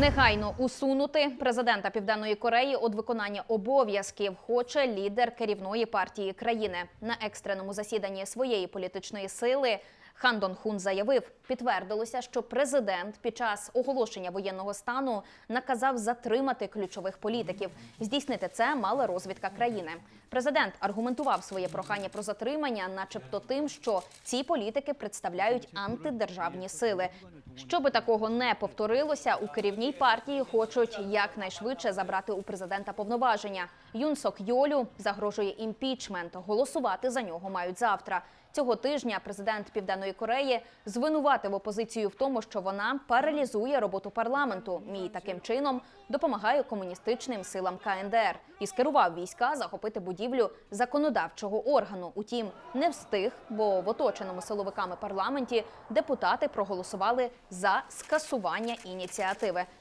Негайно усунути президента Південної Кореї від виконання обов'язків хоче лідер керівної партії країни на екстреному засіданні своєї політичної сили. Хан Дон Хун заявив, підтвердилося, що президент під час оголошення воєнного стану наказав затримати ключових політиків. Здійснити це мала розвідка країни. Президент аргументував своє прохання про затримання, начебто тим, що ці політики представляють антидержавні сили. Щоби такого не повторилося, у керівній партії хочуть якнайшвидше забрати у президента повноваження. Юн Сок Йолю загрожує імпічмент. Голосувати за нього мають завтра. Цього тижня президент Південної Кореї звинуватив опозицію в тому, що вона паралізує роботу парламенту. Мій таким чином допомагає комуністичним силам КНДР і скерував війська захопити будівлю законодавчого органу. Утім, не встиг, бо в оточеному силовиками парламенті депутати проголосували за скасування ініціативи.